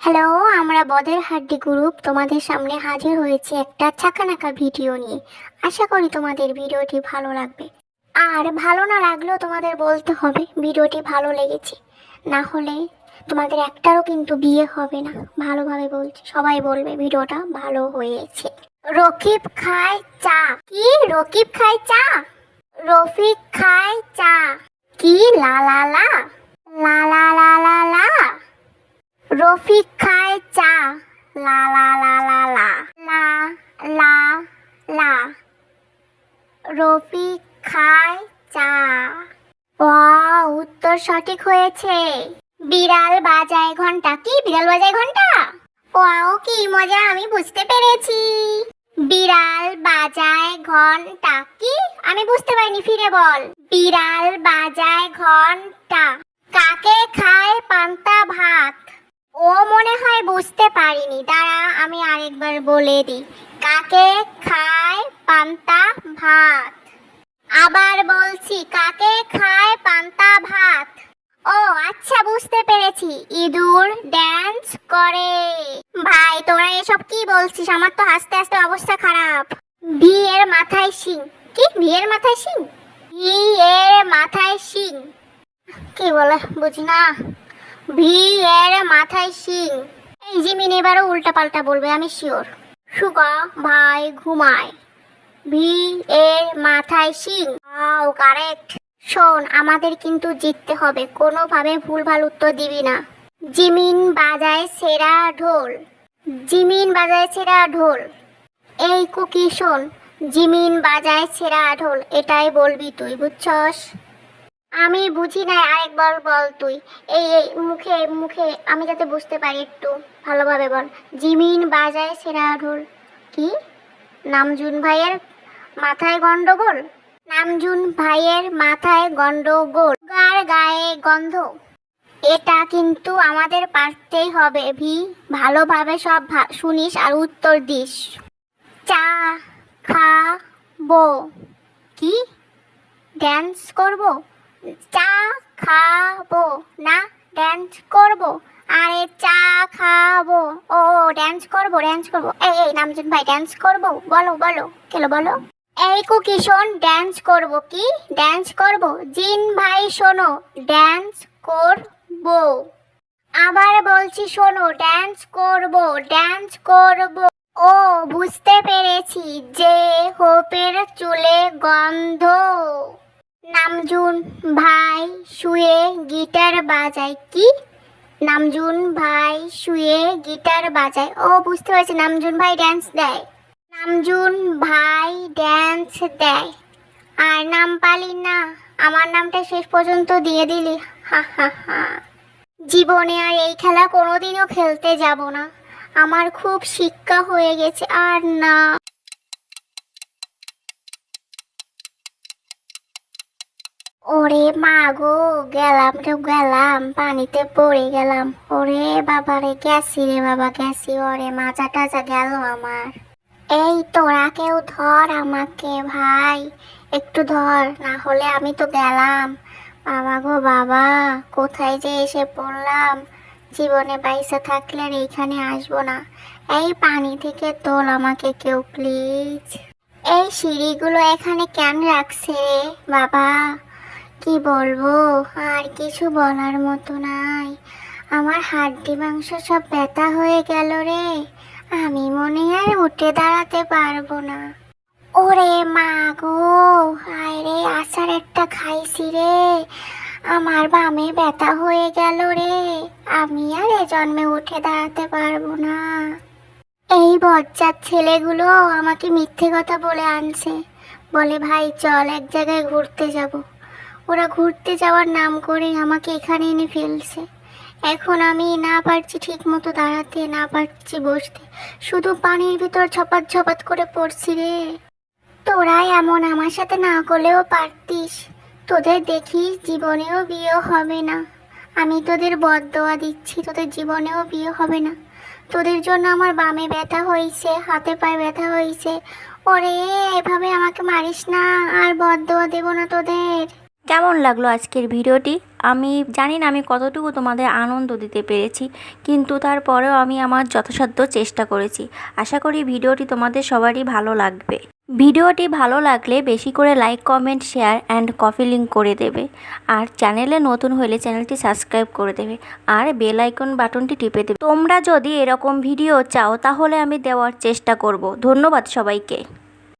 Hello আমরা বদের হাড্ডি group তোমাদের সামনে হাজির হয়েছে একটা চাকানাকা ভিডিও নিয়ে। আশা করি তোমাদের ভিডিওটি ভালো লাগবে। আর ভালো না লাগলেও তোমাদের বলতে হবে ভিডিওটি ভালো লেগেছে। না হলে তোমাদের একটারও কিন্তু বিয়ে হবে না। ভালোভাবে বলছি, সবাই বলবে ভিডিওটা ভালো হয়েছে। রকিব খায় চা। কি? রকিব খায় চা? রফিক খায় চা। কি? লা লা লা লা লা লা লা লা রফিক খায় চা। লা লা লা লা লা। লা লা লা। রফিক খায় চা। ওয়াও, উত্তর সঠিক হয়েছে। বিড়াল বাজায় ঘণ্টা। কি, বিড়াল বাজায় ঘণ্টা? ওয়াও, কি মজা, আমি বুঝতে পেরেছি। বিড়াল বাজায় ঘণ্টা। কি? আমি বুঝতে পারিনি, ফিরে বল। বিড়াল বাজায় ঘণ্টা। কাকে খায় পান্তা ভাত? ও মনে হয় বুঝতে পারিনি। দাঁড়া, আমি আরেকবার বলে দিই। কাকে? খায় পান্তা ভাত। আবার বলছি, কাকে খায় পান্তা ভাত? ও আচ্ছা বুঝতে পেরেছি। ইঁদুর ড্যান্স করে। ভাই, তোরা এসব কি বলছিস? আমার তো হাসতে হাসতে অবস্থা খারাপ। বিয়ের মাথায় শিং। কি? বিয়ের মাথায় শিং? বিয়ের মাথায় শিং। কি বলে? বুঝি না। ভি এর মাথায় শিং। এই জিমিন এবারও উল্টা পাল্টা বলবে, আমি শিওর সুগা ভাই, ঘুমায়। ভি এর মাথায় শিং। আও কারেক্ট শোন, আমাদের কিন্তু জিততে হবে, কোনোভাবে ভুলভাল উত্তর দিবি না। জিমিন বাজায় সেরা ঢোল। জিমিন বাজায় সেরা ঢোল। এই কুকি, শোন, জিমিন বাজায় সেরা ঢোল, এটাই বলবি তুই, বুঝছস? আমি বুঝি নাই, আরেকবার বল তুই। এই এই, মুখে মুখে, আমি যাতে বুঝতে পারি একটু। ভালোভাবে বল। জিমিন বাজায় সেরা ঢোল কি? নামজুন ভাইয়ের মাথায় গন্ডগোল? নামজুন ভাইয়ের মাথায় গন্ডগোল। গার গায়ে গন্ধ। এটা কিন্তু আমাদের পারতেই হবে, ভি। ভালোভাবে সব শুনিস আর উত্তর দিস। চা খাব। কি? ড্যান্স করব? চা খাব না ড্যান্স করব। আরে চা খাব, ও ড্যান্স করব ড্যান্স করব। এই এই, নামজুন ভাই ড্যান্স করব? বলো বলো, কেলো, বলো। এই কুকি, শোন ড্যান্স করব কি? ড্যান্স করব? জিন ভাই, শোনো ড্যান্স করব। আবার বলছি, শোনো ড্যান্স করব ড্যান্স করব। ও, বুঝতে পেরেছি, যে হোপের চুলে গন্ধ। নামজুন ভাই শুয়ে গিটার বাজায় কি? নামজুন ভাই শুয়ে গিটার বাজায়। ও, বুঝতে পারছি, নামজুন ভাই ড্যান্স দেয়। নামজুন ভাই ড্যান্স দেয়। আর নাম পালি না, আমার নামটা শেষ পর্যন্ত দিয়ে দিলি। হা হা হা। জীবনে আর এই খেলা কোনোদিনও খেলতে যাব না। আমার খুব শিক্ষা হয়ে গেছে, আর না। ওরে মা গো, গেলাম রে, গেলাম, পানিতে পড়ে গেলাম। ওরে বাবা রে, গেছি রে বাবা, গেছি। ওরে মাজা টাজা গেল আমার। এই তোরা কেউ ধর আমাকে ভাই, একটু ধর, না হলে আমি তো গেলাম। বাবা গো বাবা, কোথায় যে এসে পড়লাম? জীবনে পয়সা থাকলে আর এইখানে আসব না। এই পানি থেকে তোল আমাকে কেউ প্লিজ এই সিঁড়িগুলো এখানে কেন রাখছে বাবা? কি বলব? আর কিছু বলার মতো নাই। আমার হাড্ডি মাংস সব ব্যথা হয়ে গেল রে। আমি মনে হয় আর উঠে দাঁড়াতে পারব না। ওরে মা গো, হায় রে আচার একটা খাইছি রে। আমার বামে ব্যথা হয়ে গেল রে। আমি আর এ জন্মে উঠে দাঁড়াতে পারব না। এই বজ্জার ছেলেগুলো আমাকে মিথ্যে কথা বলে আনছে। বলে, ভাই, চল এক জায়গায় ঘুরতে যাব। ওরা ঘুরতে যাওয়ার নাম করে আমাকে এখানে এনে ফেলছে। এখন আমি না পারছি ঠিক মতো দাঁড়াতে, না পারছি বসতে। শুধু পানির ভিতর ছপাত ছপাত করে পড়ছি রে। তোরা এমন আমার সাথে না করলেও পারতিস। তোদের দেখিস জীবনেও বিয়ে হবে না। আমি তোদের বদদোয়া দিচ্ছি, তোদের জীবনেও বিয়ে হবে না। তোদের জন্য আমার বামে ব্যথা হয়েছে হাতে পায়ে ব্যথা হয়েছে ওরে, এভাবে আমাকে মারিস না, আর বদদোয়া দেবো না তোদের। কেমন লাগল আজকের ভিডিওটি? আমি জানি না আমি কতটুকু তোমাদের আনন্দ দিতে পেরেছি, কিন্তু তারপরেও আমি আমার যথাসাধ্য চেষ্টা করেছি। আশা করি ভিডিওটি তোমাদের সবারই ভালো লাগবে। ভিডিওটি ভালো লাগলে বেশি করে like, comment, share and copy link করে দেবে। আর চ্যানেলে নতুন হলে চ্যানেলটি সাবস্ক্রাইব করে দেবে। আর বেল আইকন বাটনটি টিপে দেবে। তোমরা যদি এরকম ভিডিও চাও, তাহলে আমি দেওয়ার চেষ্টা করব। ধন্যবাদ সবাইকে।